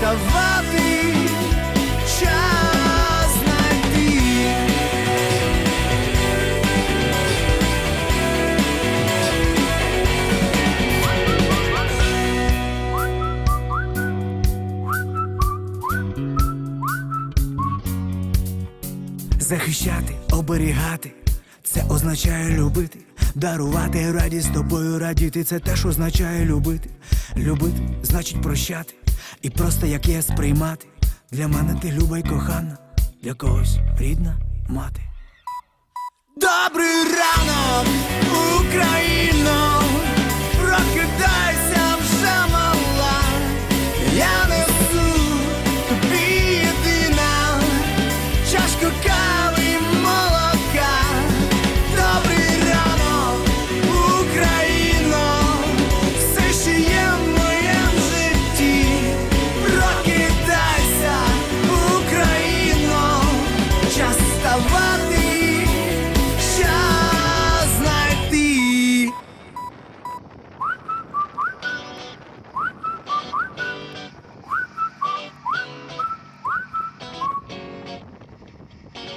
час ставати, час знайти. Захищати, оберігати, це означає любити, дарувати радість тобою радіти. Це теж означає любити. Любити значить прощати, і просто як є сприймати. Для мене ти люба й кохана, для когось рідна мати. Добрий ранок, Україно,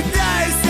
Кидайся!